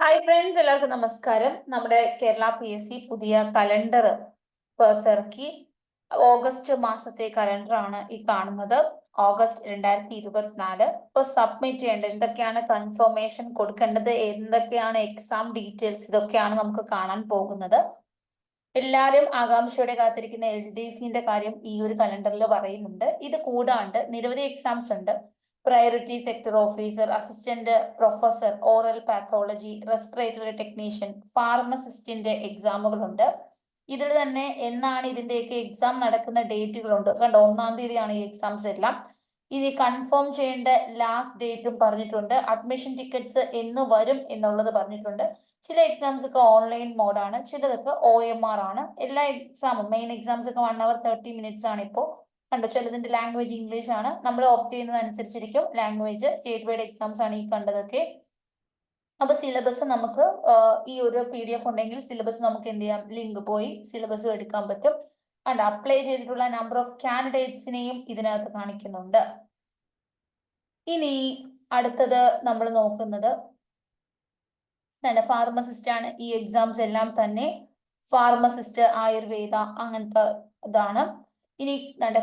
Hi friends എല്ലാവർക്കും നമസ്കാരം. നമ്മുടെ കേരള പി എസ് സി പുതിയ കലണ്ടർ പുറത്തിറക്കി ഓഗസ്റ്റ് മാസത്തെ കലണ്ടർ ആണ് ഈ കാണുന്നത്. ഓഗസ്റ്റ് രണ്ടായിരത്തി ഇരുപത്തിനാല് ഇപ്പൊ സബ്മിറ്റ് ചെയ്യേണ്ടത് എന്തൊക്കെയാണ് കൺഫർമേഷൻ കൊടുക്കേണ്ടത് എന്തൊക്കെയാണ് എക്സാം ഡീറ്റെയിൽസ് ഇതൊക്കെയാണ് നമുക്ക് കാണാൻ പോകുന്നത്. എല്ലാവരും ആകാംക്ഷയോടെ കാത്തിരിക്കുന്ന എൽ ഡി സിന്റെ കാര്യം ഈ ഒരു കലണ്ടറിൽ പറയുന്നുണ്ട്. ഇത് കൂടാണ്ട് നിരവധി എക്സാംസ് ഉണ്ട്. Priority sector officer assistant professor oral pathology respiratory technician ഫാർമസിസ്റ്റിന്റെ എക്സാമുകളുണ്ട് ഇതിൽ തന്നെ എന്നാണ് ഇതിന്റെയൊക്കെ എക്സാം നടക്കുന്ന ഡേറ്റുകളുണ്ട് കണ്ടോ ഒന്നാം തീയതിയാണ് ഈ എക്സാംസ് എല്ലാം. ഇത് കൺഫേം ചെയ്യേണ്ട ലാസ്റ്റ് ഡേറ്റും പറഞ്ഞിട്ടുണ്ട്. അഡ്മിഷൻ ടിക്കറ്റ്സ് എന്ന് വരും എന്നുള്ളത് പറഞ്ഞിട്ടുണ്ട്. ചില എക്സാംസ് ഒക്കെ ഓൺലൈൻ മോഡാണ് ചിലതൊക്കെ ഒ എം ആർ ആണ്. എല്ലാ എക്സാമും മെയിൻ എക്സാംസ് ഒക്കെ വൺ അവർ തേർട്ടി മിനിറ്റ്സ് ആണ് ഇപ്പോൾ. കണ്ടു? ചിലതിന്റെ ലാംഗ്വേജ് ഇംഗ്ലീഷ് ആണ്. നമ്മൾ ഓപ്റ്റ് ചെയ്യുന്നത് അനുസരിച്ചിരിക്കും ലാംഗ്വേജ് സ്റ്റേറ്റ് വൈഡ് എക്സാംസ് ആണ് ഈ കണ്ടതൊക്കെ. അപ്പൊ സിലബസ് നമുക്ക് ഈ ഒരു പി ഡി എഫ് ഉണ്ടെങ്കിൽ സിലബസ് നമുക്ക് എന്ത് ചെയ്യാം? ലിങ്ക് പോയി സിലബസ് എടുക്കാൻ പറ്റും. ആൻഡ് അപ്ലൈ ചെയ്തിട്ടുള്ള നമ്പർ ഓഫ് കാൻഡിഡേറ്റ്സിനെയും ഇതിനകത്ത് കാണിക്കുന്നുണ്ട്. ഇനി അടുത്തത് നമ്മൾ നോക്കുന്നത്. ഫാർമസിസ്റ്റ് ആണ്. ഈ എക്സാംസ് എല്ലാം തന്നെ ഫാർമസിസ്റ്റ് ആയുർവേദ അങ്ങനത്തെ ഇതാണ്. ഇനി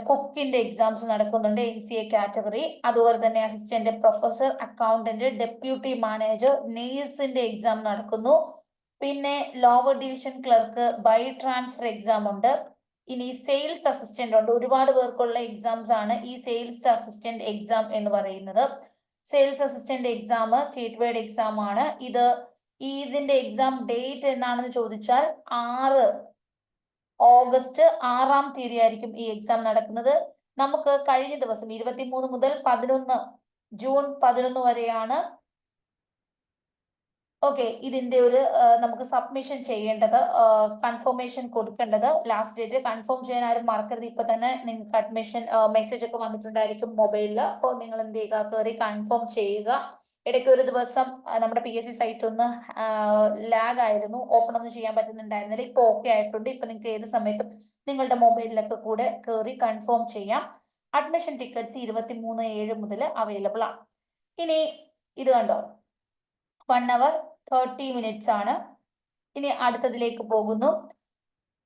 കൊക്കിന്റെ എക്സാംസ് നടക്കുന്നുണ്ട് എൻ സി എ കാറ്റഗറി അതുപോലെ തന്നെ assistant professor accountant deputy manager നേഴ്സിന്റെ exam നടക്കുന്നു. പിന്നെ lower division clerk by transfer exam ഉണ്ട്. ഇനി സെയിൽസ് അസിസ്റ്റന്റ് ഉണ്ട്. ഒരുപാട് പേർക്കുള്ള എക്സാംസ് ആണ് ഈ സെയിൽസ് അസിസ്റ്റന്റ് എക്സാം എന്ന് പറയുന്നത്. Sales assistant exam state wide exam ആണ്. ഇത് ഇതിന്റെ എക്സാം ഡേറ്റ് എന്നാണെന്ന് ചോദിച്ചാൽ ആറ് ഓഗസ്റ്റ് ആറാം തീയതി ആയിരിക്കും ഈ എക്സാം നടക്കുന്നത്. നമുക്ക് കഴിഞ്ഞ ദിവസം ഇരുപത്തിമൂന്ന് മുതൽ പതിനൊന്ന് ജൂൺ പതിനൊന്ന് വരെയാണ് ഓക്കെ ഇതിന്റെ ഒരു നമുക്ക് സബ്മിഷൻ ചെയ്യേണ്ടത് കൺഫർമേഷൻ കൊടുക്കേണ്ടത്. ലാസ്റ്റ് ഡേറ്റ് കൺഫേം ചെയ്യാൻ ആരും മറക്കരുത്. ഇപ്പൊ തന്നെ നിങ്ങൾക്ക് അഡ്മിഷൻ മെസ്സേജ് ഒക്കെ വന്നിട്ടുണ്ടായിരിക്കും മൊബൈലിൽ അപ്പോൾ നിങ്ങൾ എന്ത് ചെയ്യുക? കയറി കൺഫേം ചെയ്യുക. ഇടയ്ക്ക് ഒരു ദിവസം നമ്മുടെ പി എസ് സി സൈറ്റ് ഒന്ന് ലാഗ് ആയിരുന്നു. ഓപ്പൺ ഒന്നും ചെയ്യാൻ പറ്റുന്നുണ്ടായിരുന്നില്ല. ഇപ്പൊ ഓക്കെ ആയിട്ടുണ്ട്. ഇപ്പൊ നിങ്ങൾക്ക് ഏത് സമയത്തും നിങ്ങളുടെ മൊബൈലിലൊക്കെ കൂടെ കയറി കൺഫേം ചെയ്യാം. അഡ്മിഷൻ ടിക്കറ്റ്സ് ഇരുപത്തി മൂന്ന് ഏഴ് മുതൽ അവൈലബിൾ ആണ് ഇനി ഇത് കണ്ടോ? വൺ അവർ തേർട്ടി മിനിറ്റ്സ് ആണ്. ഇനി അടുത്തതിലേക്ക് പോകുന്നു.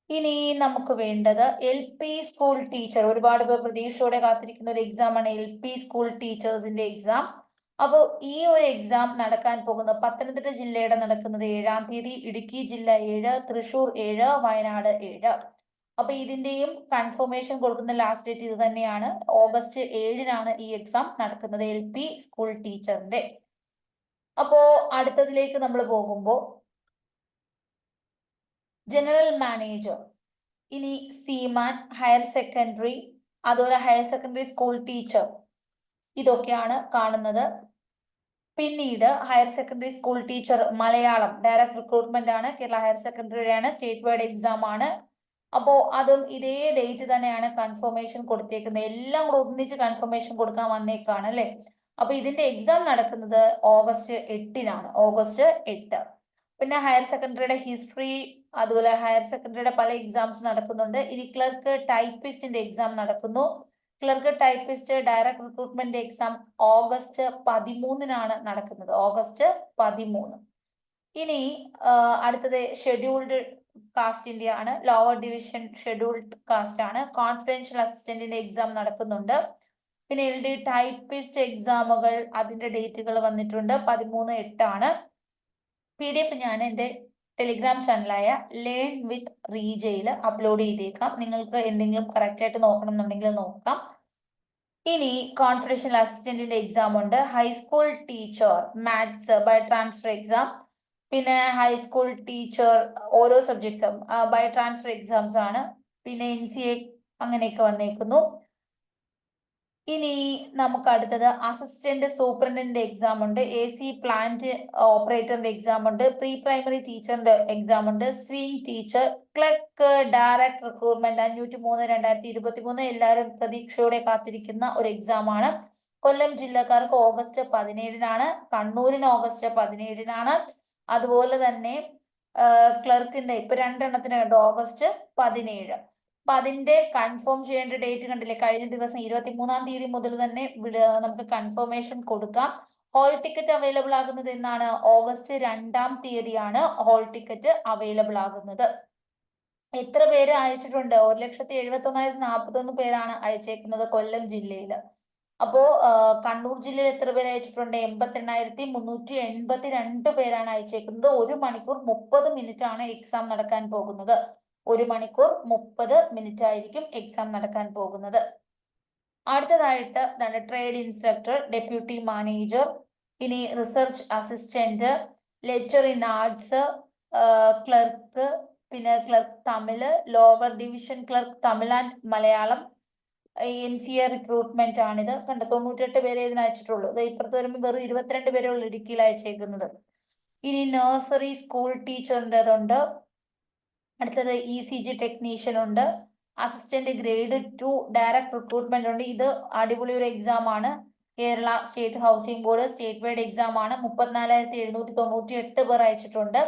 ഇനി നമുക്ക് വേണ്ടത് എൽ പി സ്കൂൾ ടീച്ചർ ഒരുപാട് പേർ പ്രതീക്ഷയോടെ കാത്തിരിക്കുന്ന ഒരു എക്സാം ആണ് എൽ പി സ്കൂൾ ടീച്ചേഴ്സിന്റെ എക്സാം അപ്പോൾ ഈ ഒരു എക്സാം നടക്കാൻ പോകുന്ന പത്തനംതിട്ട ജില്ലയുടെ നടക്കുന്നത് ഏഴാം തീയതി ഇടുക്കി ജില്ല ഏഴ് തൃശൂർ ഏഴ് വയനാട് ഏഴ്. അപ്പൊ ഇതിന്റെയും കൺഫർമേഷൻ കൊടുക്കുന്ന ലാസ്റ്റ് ഡേറ്റ് ഇത് തന്നെയാണ്. ഓഗസ്റ്റ് ഏഴിനാണ് ഈ എക്സാം നടക്കുന്നത് എൽ പി സ്കൂൾ ടീച്ചറിന്റെ അപ്പോ അടുത്തതിലേക്ക് നമ്മൾ പോകുമ്പോൾ ജനറൽ മാനേജർ ഇനി സീമാൻ ഹയർ സെക്കൻഡറി അതുപോലെ ഹയർ സെക്കൻഡറി സ്കൂൾ ടീച്ചർ ഇതൊക്കെയാണ് കാണുന്നത്. പിന്നീട് higher secondary school teacher Malayalam direct recruitment ആണ്. കേരള ഹയർ സെക്കൻഡറിയാണ് സ്റ്റേറ്റ് വൈഡ് എക്സാം ആണ്. അപ്പോ അതും ഇതേ ഡേറ്റ് തന്നെയാണ് കൺഫർമേഷൻ കൊടുത്തേക്കുന്നത്. എല്ലാം കൂടെ ഒന്നിച്ച് കൺഫർമേഷൻ കൊടുക്കാൻ വന്നേക്കാണ് അല്ലെ? അപ്പൊ ഇതിന്റെ എക്സാം നടക്കുന്നത് ഓഗസ്റ്റ് എട്ടിനാണ്. ഓഗസ്റ്റ് എട്ട്. പിന്നെ ഹയർ സെക്കൻഡറിയുടെ ഹിസ്റ്ററി അതുപോലെ ഹയർ സെക്കൻഡറിയുടെ പല എക്സാംസ് നടക്കുന്നുണ്ട്. ഇനി ക്ലർക്ക് ടൈപ്പിസ്റ്റിന്റെ എക്സാം നടക്കുന്നു. Clerk typist direct recruitment exam August പതിമൂന്നിനാണ് നടക്കുന്നത്. ഓഗസ്റ്റ് പതിമൂന്ന്. ഇനി അടുത്തത് ഷെഡ്യൂൾഡ് കാസ്റ്റിന്റെ ആണ്. ലോവർ ഡിവിഷൻ ഷെഡ്യൂൾഡ് കാസ്റ്റ് ആണ്. കോൺഫിഡൻഷ്യൽ അസിസ്റ്റന്റിന്റെ എക്സാം നടക്കുന്നുണ്ട്. പിന്നെ എൽ ഡി ടൈപ്പിസ്റ്റ് എക്സാമുകൾ അതിന്റെ ഡേറ്റുകൾ വന്നിട്ടുണ്ട്. പതിമൂന്ന് എട്ടാണ്. പി ഡി എഫ് ഞാൻ എന്റെ ടെലിഗ്രാം ചാനലായ ലേൺ വിത്ത് റീജയിൽ അപ്ലോഡ് ചെയ്തേക്കാം. നിങ്ങൾക്ക് എന്തെങ്കിലും കറക്റ്റ് ആയിട്ട് നോക്കണം എന്നുണ്ടെങ്കിൽ നോക്കാം. ഇനി കോൺഫിഡൻഷ്യൽ അസിസ്റ്റന്റിന്റെ എക്സാം ഉണ്ട്. High school teacher maths by transfer exam പിന്നെ ഹൈസ്കൂൾ ടീച്ചർ ഓരോ സബ്ജക്ട്സും ബൈ ട്രാൻസ്ഫർ എക്സാംസ് ആണ്. പിന്നെ എൻ സി എ അങ്ങനെയൊക്കെ വന്നേക്കുന്നു. ഇനി നമുക്ക് അടുത്തത് അസിസ്റ്റന്റ് സൂപ്രണ്ടിന്റെ എക്സാം ഉണ്ട്. എ സി പ്ലാന്റ് ഓപ്പറേറ്ററിന്റെ എക്സാം ഉണ്ട്. പ്രീ പ്രൈമറി ടീച്ചറിന്റെ എക്സാം ഉണ്ട്. Sewing teacher clerk direct recruitment അഞ്ഞൂറ്റി മൂന്ന് രണ്ടായിരത്തി ഇരുപത്തി മൂന്ന് എല്ലാവരും പ്രതീക്ഷയോടെ കാത്തിരിക്കുന്ന ഒരു എക്സാം ആണ്. കൊല്ലം ജില്ലക്കാർക്ക് ഓഗസ്റ്റ് പതിനേഴിനാണ് കണ്ണൂരിന് ഓഗസ്റ്റ് പതിനേഴിനാണ്. അതുപോലെ തന്നെ ക്ലർക്കിന്റെ ഇപ്പൊ രണ്ടെണ്ണത്തിന് കണ്ടു ഓഗസ്റ്റ് പതിനേഴ്. അപ്പൊ അതിന്റെ കൺഫേം ചെയ്യേണ്ട ഡേറ്റ് കണ്ടില്ലേ? കഴിഞ്ഞ ദിവസം ഇരുപത്തി മൂന്നാം തീയതി മുതൽ തന്നെ നമുക്ക് കൺഫർമേഷൻ കൊടുക്കാം. ഹോൾ ടിക്കറ്റ് അവൈലബിൾ ആകുന്നത് എന്നാണ് ഓഗസ്റ്റ് രണ്ടാം തീയതിയാണ് ഹോൾ ടിക്കറ്റ് അവൈലബിൾ ആകുന്നത്. എത്ര പേര് അയച്ചിട്ടുണ്ട്? ഒരു ലക്ഷത്തി എഴുപത്തി ഒന്നായിരത്തി നാൽപ്പത്തി ഒന്ന് പേരാണ് അയച്ചേക്കുന്നത് കൊല്ലം ജില്ലയിൽ അപ്പോ കണ്ണൂർ ജില്ലയിൽ എത്ര പേര് അയച്ചിട്ടുണ്ട്? എൺപത്തി എണ്ണായിരത്തി മുന്നൂറ്റി എൺപത്തി രണ്ട് പേരാണ് അയച്ചേക്കുന്നത്. ഒരു മണിക്കൂർ മുപ്പത് മിനിറ്റ് ആണ് എക്സാം നടക്കാൻ പോകുന്നത്. ഒരു മണിക്കൂർ മുപ്പത് മിനിറ്റ് ആയിരിക്കും എക്സാം നടക്കാൻ പോകുന്നത്. അടുത്തതായിട്ട് എന്താണ് ട്രേഡ് ഇൻസ്ട്രക്ടർ ഡെപ്യൂട്ടി മാനേജർ ഇനി research assistant lecture in arts clerk പിന്നെ clerk Tamil lower division clerk Tamil and Malayalam N C A recruitment ആണിത്. കണ്ട തൊണ്ണൂറ്റെട്ട് പേരെ ഇതിന് അയച്ചിട്ടുള്ളൂ. ഇത് ഇപ്പുറത്ത് വരുമ്പോൾ വെറും ഇരുപത്തിരണ്ട് പേരെ ഉള്ളു ഇടുക്കിയിൽ അയച്ചേക്കുന്നത്. ഇനി നഴ്സറി സ്കൂൾ ടീച്ചറിന്റെതുണ്ട് അടുത്തത് ഇ സി ജി ടെക്നീഷ്യൻ ഉണ്ട്. Assistant grade two direct recruitment ഉണ്ട്. ഇത് അടിപൊളി ഒരു എക്സാം ആണ്. Kerala state housing board state wide exam ആണ്. മുപ്പത്തിനാലായിരത്തി എഴുന്നൂറ്റി തൊണ്ണൂറ്റി എട്ട് പേർ അയച്ചിട്ടുണ്ട്.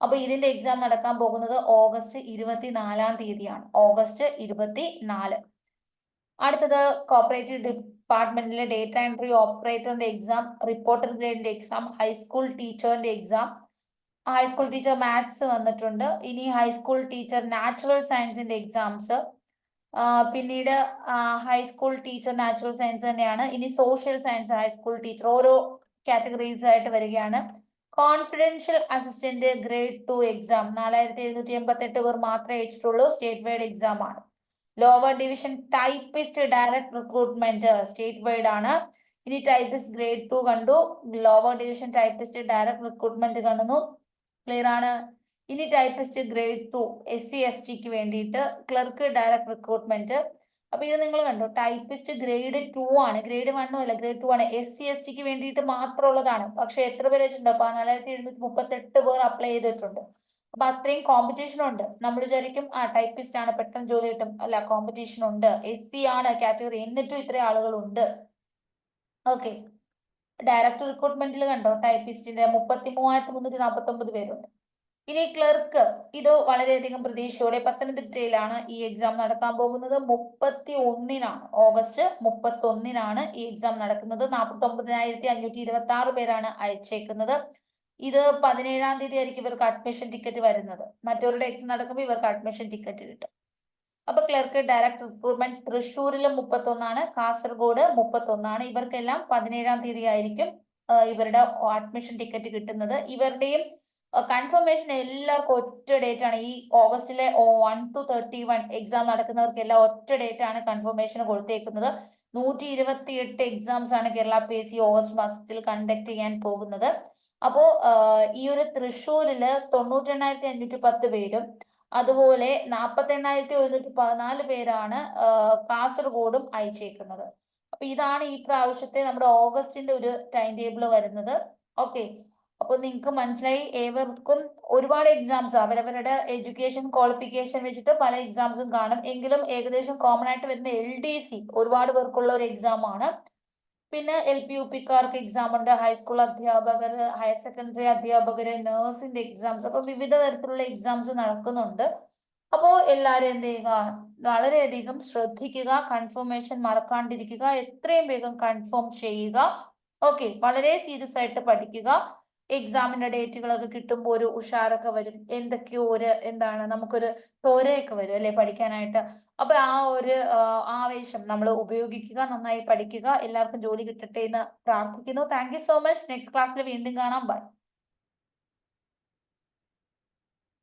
അപ്പൊ ഇതിന്റെ എക്സാം നടക്കാൻ പോകുന്നത് ഓഗസ്റ്റ് ഇരുപത്തിനാലാം തീയതിയാണ്. ഓഗസ്റ്റ് ഇരുപത്തി നാല് അടുത്തത് കോപ്പറേറ്റീവ് ഡിപ്പാർട്ട്മെന്റിലെ ഡേറ്റ എൻട്രി ഓപ്പറേറ്ററിന്റെ എക്സാം റിപ്പോർട്ടർ ഗ്രേഡിന്റെ എക്സാം ഹൈസ്കൂൾ ടീച്ചറിന്റെ exam high school teacher maths വന്നിട്ടുണ്ട്. ഇനി ഹൈസ്കൂൾ ടീച്ചർ നാച്ചുറൽ സയൻസിന്റെ എക്സാംസ് പിന്നീട് high school teacher natural science തന്നെയാണ്. ഇനി social science high school teacher ഓരോ കാറ്റഗറീസ് ആയിട്ട് വരികയാണ്. Confidential assistant grade two exam നാലായിരത്തി എഴുന്നൂറ്റി എൺപത്തി എട്ട് പേർ മാത്രമേ അയച്ചിട്ടുള്ളൂ സ്റ്റേറ്റ് വൈഡ് എക്സാം ആണ്. Lower division typist direct recruitment state wide ആണ്. ഇനി ടൈപ്പിസ്റ്റ് ഗ്രേഡ് ടു കണ്ടു. Lower division typist direct recruitment കാണുന്നു. ക്ലിയർ ആണ്? ഇനി typist grade two S C S tick വേണ്ടിയിട്ട് ക്ലർക്ക് ഡയറക്ട് റിക്രൂട്ട്മെന്റ് അപ്പൊ ഇത് നിങ്ങൾ കണ്ടോ? ടൈപ്പിസ്റ്റ് ഗ്രേഡ് ടു ആണ്. ഗ്രേഡ് വണ്ണും അല്ല ഗ്രേഡ് ടു ആണ്. എസ് സി എസ് ടിക്ക് വേണ്ടിയിട്ട് മാത്രമുള്ളതാണ്. പക്ഷെ എത്ര പേര് വെച്ചിട്ടുണ്ടോ? പതിനാലായിരത്തി എഴുന്നൂറ്റി മുപ്പത്തി എട്ട് പേർ അപ്ലൈ ചെയ്തിട്ടുണ്ട്. അപ്പൊ അത്രയും കോമ്പറ്റീഷൻ ഉണ്ട്. നമ്മൾ വിചാരിക്കും ആ ടൈപ്പിസ്റ്റ് ആണ് പെട്ടെന്ന് ജോലി കിട്ടും. അല്ല കോമ്പറ്റീഷൻ ഉണ്ട്. എസ് സി ആണ് കാറ്റഗറി എന്നിട്ടും ഇത്രയും ആളുകളുണ്ട് ഓക്കെ ഡയറക്ടർ റിക്രൂട്ട്മെന്റിൽ കണ്ടോ? ടൈപ്പിസ്റ്റിന്റെ മുപ്പത്തി മൂവായിരത്തി മുന്നൂറ്റി നാൽപ്പത്തി ഒമ്പത് പേരുണ്ട്. ഇനി ക്ലർക്ക് ഇത് വളരെയധികം പ്രതീക്ഷയോടെ പത്തനംതിട്ടയിലാണ് ഈ എക്സാം നടക്കാൻ പോകുന്നത്. മുപ്പത്തി ഒന്നിനാണ് ഓഗസ്റ്റ് മുപ്പത്തി ഒന്നിനാണ് ഈ എക്സാം നടക്കുന്നത്. നാൽപ്പത്തി ഒമ്പതിനായിരത്തി അഞ്ഞൂറ്റി ഇരുപത്തി ആറ് പേരാണ് അയച്ചേക്കുന്നത്. ഇത് പതിനേഴാം തീയതി ആയിരിക്കും ഇവർക്ക് അഡ്മിഷൻ ടിക്കറ്റ് വരുന്നത്. മറ്റവരുടെ എക്സാം നടക്കുമ്പോൾ ഇവർക്ക് അഡ്മിഷൻ ടിക്കറ്റ് കിട്ടും. അപ്പൊ ക്ലർക്ക് ഡയറക്ട് റിക്രൂട്ട്മെന്റ് തൃശ്ശൂരിലും മുപ്പത്തൊന്നാണ് കാസർഗോഡ് മുപ്പത്തൊന്നാണ്. ഇവർക്കെല്ലാം പതിനേഴാം തീയതി ആയിരിക്കും ഇവരുടെ അഡ്മിഷൻ ടിക്കറ്റ് കിട്ടുന്നത്. ഇവരുടെയും കൺഫർമേഷൻ എല്ലാവർക്കും ഒറ്റ ഡേറ്റ് ആണ്. ഈ ഓഗസ്റ്റിലെ one two thirty one exam നടക്കുന്നവർക്ക് എല്ലാം ഒറ്റ ഡേറ്റ് ആണ് കൺഫർമേഷൻ കൊടുത്തേക്കുന്നത്. നൂറ്റി ഇരുപത്തി എട്ട് എക്സാംസ് ആണ് Kerala P S C August മാസത്തിൽ കണ്ടക്ട് ചെയ്യാൻ പോകുന്നത്. അപ്പോ ഈ ഒരു തൃശ്ശൂരിൽ തൊണ്ണൂറ്റി എണ്ണായിരത്തി അഞ്ഞൂറ്റി പത്ത് പേരും അതുപോലെ നാൽപ്പത്തി എണ്ണായിരത്തി ഒരുന്നൂറ്റി പതിനാല് പേരാണ് കാസർഗോഡും അയച്ചേക്കുന്നത്. അപ്പൊ ഇതാണ് ഈ പ്രാവശ്യത്തെ നമ്മുടെ ഓഗസ്റ്റിന്റെ ഒരു ടൈം ടേബിൾ വരുന്നത്. ഓക്കെ അപ്പൊ നിങ്ങൾക്ക് മനസ്സിലായി ഏവർക്കും ഒരുപാട് എക്സാംസ് അവരവരുടെ എഡ്യൂക്കേഷൻ ക്വാളിഫിക്കേഷൻ വെച്ചിട്ട് പല എക്സാംസും കാണും. എങ്കിലും ഏകദേശം കോമൺ ആയിട്ട് വരുന്ന എൽ ഡി സി ഒരുപാട് പേർക്കുള്ള ഒരു എക്സാം ആണ്. പിന്നെ എൽ പി യു പിക്കാർക്ക് എക്സാം ഉണ്ട്. ഹൈസ്കൂൾ അധ്യാപകർ ഹയർ സെക്കൻഡറി അധ്യാപകർ നേഴ്സിന്റെ എക്സാംസ് അപ്പൊ വിവിധ തരത്തിലുള്ള എക്സാംസ് നടക്കുന്നുണ്ട്. അപ്പോൾ എല്ലാവരും എന്ത് ചെയ്യുക? വളരെയധികം ശ്രദ്ധിക്കുക കൺഫർമേഷൻ മറക്കാണ്ടിരിക്കുക എത്രയും വേഗം കൺഫേം ചെയ്യുക. ഓക്കെ വളരെ സീരിയസ് ആയിട്ട് പഠിക്കുക. എക്സാമിന്റെ ഡേറ്റുകളൊക്കെ കിട്ടുമ്പോൾ ഒരു ഉഷാറൊക്കെ വരും. എന്തൊക്കെയോ ഒരു എന്താണ് നമുക്കൊരു തോരയൊക്കെ വരും അല്ലെ പഠിക്കാനായിട്ട്. അപ്പൊ ആ ഒരു ആവേശം നമ്മൾ ഉപയോഗിക്കുക നന്നായി പഠിക്കുക എല്ലാവർക്കും ജോലി കിട്ടട്ടെ എന്ന് പ്രാർത്ഥിക്കുന്നു. താങ്ക് സോ മച്ച് നെക്സ്റ്റ് ക്ലാസ്സിൽ വീണ്ടും കാണാം. ബൈ